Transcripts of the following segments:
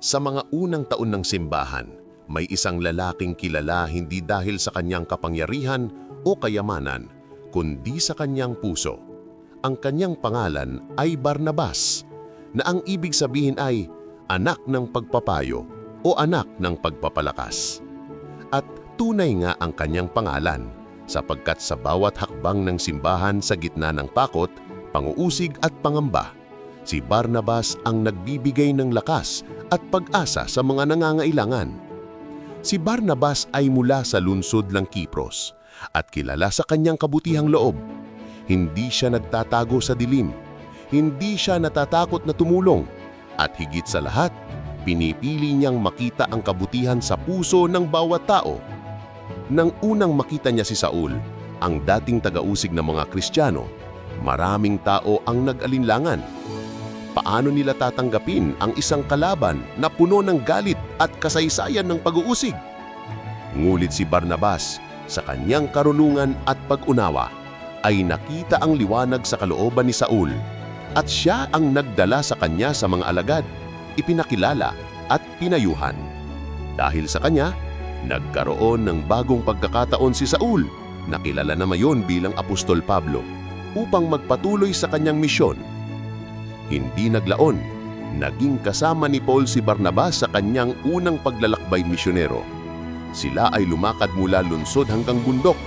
Sa mga unang taon ng simbahan, may isang lalaking kilala hindi dahil sa kanyang kapangyarihan o kayamanan, kundi sa kanyang puso. Ang kanyang pangalan ay Barnabas, na ang ibig sabihin ay anak ng pagpapayo o anak ng pagpapalakas. At tunay nga ang kanyang pangalan sapagkat sa bawat hakbang ng simbahan sa gitna ng takot, panguusig at pangamba, si Barnabas ang nagbibigay ng lakas at pag-asa sa mga nangangailangan. Si Barnabas ay mula sa lungsod ng Kipros at kilala sa kanyang kabutihang loob. Hindi siya nagtatago sa dilim. Hindi siya natatakot na tumulong. At higit sa lahat, pinipili niyang makita ang kabutihan sa puso ng bawat tao. Nang unang makita niya si Saul, ang dating tagausig ng mga Kristiyano, maraming tao ang nag-alinlangan. Paano nila tatanggapin ang isang kalaban na puno ng galit at kasaysayan ng pag-uusig? Ngulit si Barnabas sa kanyang karunungan at pag-unawa ay nakita ang liwanag sa kalooban ni Saul at siya ang nagdala sa kanya sa mga alagad, ipinakilala at pinayuhan. Dahil sa kanya, nagkaroon ng bagong pagkakataon si Saul na kilala na mayon bilang Apostol Pablo upang magpatuloy sa kanyang misyon. Hindi naglaon, naging kasama ni Paul si Barnabas sa kanyang unang paglalakbay misyonero. Sila ay lumakad mula lungsod hanggang bundok,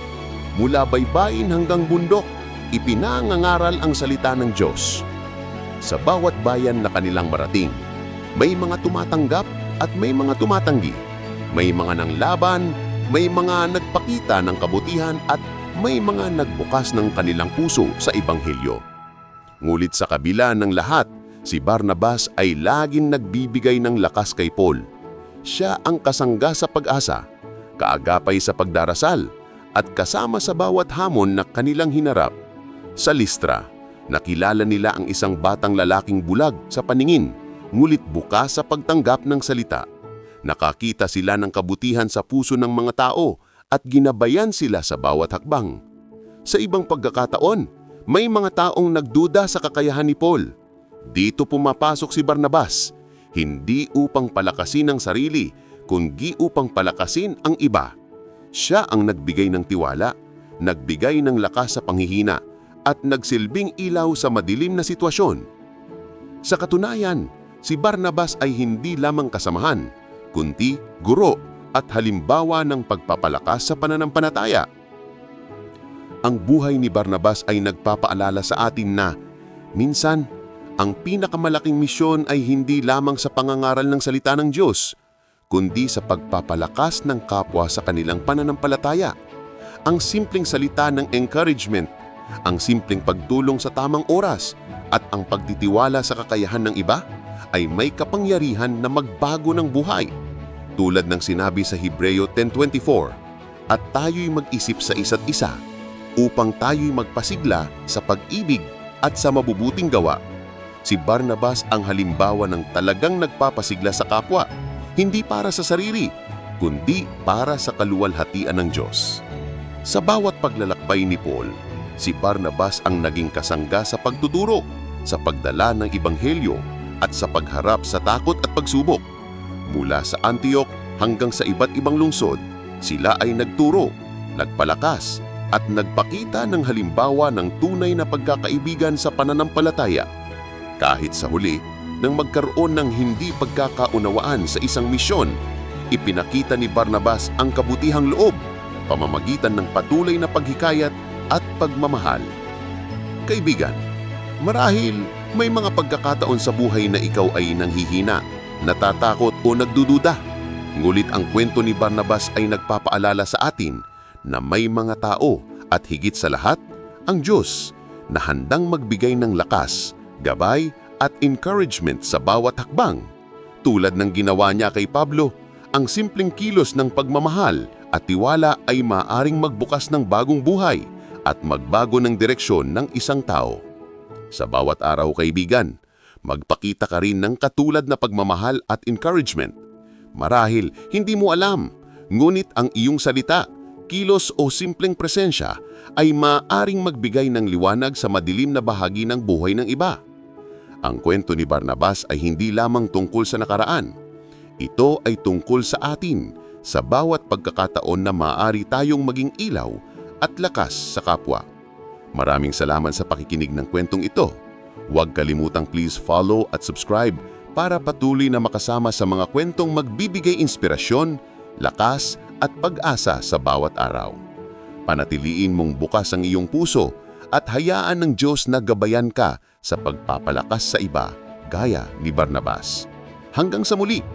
mula baybayin hanggang bundok, ipinangangaral ang salita ng Diyos. Sa bawat bayan na kanilang marating, may mga tumatanggap at may mga tumatanggi. May mga nanglaban, may mga nagpakita ng kabutihan at may mga nagbukas ng kanilang puso sa Ebanghelyo. Ngulit sa kabila ng lahat, si Barnabas ay laging nagbibigay ng lakas kay Paul. Siya ang kasangga sa pag-asa, kaagapay sa pagdarasal, at kasama sa bawat hamon na kanilang hinarap. Sa Listra, nakilala nila ang isang batang lalaking bulag sa paningin, ngulit bukas sa pagtanggap ng salita. Nakakita sila ng kabutihan sa puso ng mga tao at ginabayan sila sa bawat hakbang. Sa ibang pagkakataon, may mga taong nagduda sa kakayahan ni Paul. Dito pumapasok si Barnabas, hindi upang palakasin ang sarili, kundi upang palakasin ang iba. Siya ang nagbigay ng tiwala, nagbigay ng lakas sa panghihina, at nagsilbing ilaw sa madilim na sitwasyon. Sa katunayan, si Barnabas ay hindi lamang kasamahan, kundi guro at halimbawa ng pagpapalakas sa pananampalataya. Ang buhay ni Barnabas ay nagpapaalala sa atin na minsan ang pinakamalaking misyon ay hindi lamang sa pangangaral ng salita ng Diyos, kundi sa pagpapalakas ng kapwa sa kanilang pananampalataya. Ang simpleng salita ng encouragement, ang simpleng pagtulong sa tamang oras, at ang pagtitiwala sa kakayahan ng iba ay may kapangyarihan na magbago ng buhay. Tulad ng sinabi sa Hebreo 10.24, at tayo'y mag-isip sa isa't isa upang tayo'y magpasigla sa pag-ibig at sa mabubuting gawa. Si Barnabas ang halimbawa ng talagang nagpapasigla sa kapwa, hindi para sa sarili, kundi para sa kaluwalhatian ng Diyos. Sa bawat paglalakbay ni Paul, si Barnabas ang naging kasangga sa pagtuturo, sa pagdala ng Ibanghelyo at sa pagharap sa takot at pagsubok. Mula sa Antioch hanggang sa iba't ibang lungsod, sila ay nagturo, nagpalakas at nagpakita ng halimbawa ng tunay na pagkakaibigan sa pananampalataya. Kahit sa huli, nang magkaroon ng hindi pagkakaunawaan sa isang misyon, ipinakita ni Barnabas ang kabutihang loob, pamamagitan ng patuloy na paghikayat at pagmamahal. Kaibigan, marahil may mga pagkakataon sa buhay na ikaw ay nanghihina, natatakot o nagdududa. Ngulit ang kwento ni Barnabas ay nagpapaalala sa atin na may mga tao at higit sa lahat, ang Diyos na handang magbigay ng lakas, gabay at encouragement sa bawat hakbang. Tulad ng ginawa niya kay Pablo, ang simpleng kilos ng pagmamahal at tiwala ay maaring magbukas ng bagong buhay at magbago ng direksyon ng isang tao. Sa bawat araw kaibigan, magpakita ka rin ng katulad na pagmamahal at encouragement. Marahil hindi mo alam, ngunit ang iyong salita, kilos o simpleng presensya ay maaring magbigay ng liwanag sa madilim na bahagi ng buhay ng iba. Ang kwento ni Barnabas ay hindi lamang tungkol sa nakaraan. Ito ay tungkol sa atin, sa bawat pagkakataon na maaari tayong maging ilaw at lakas sa kapwa. Maraming salamat sa pakikinig ng kwentong ito. Huwag kalimutang please follow at subscribe para patuloy na makasama sa mga kwentong magbibigay inspirasyon, lakas at pag-asa sa bawat araw. Panatiliin mong bukas ang iyong puso at hayaan ng Diyos na gabayan ka sa pagpapalakas sa iba gaya ni Barnabas. Hanggang sa muli!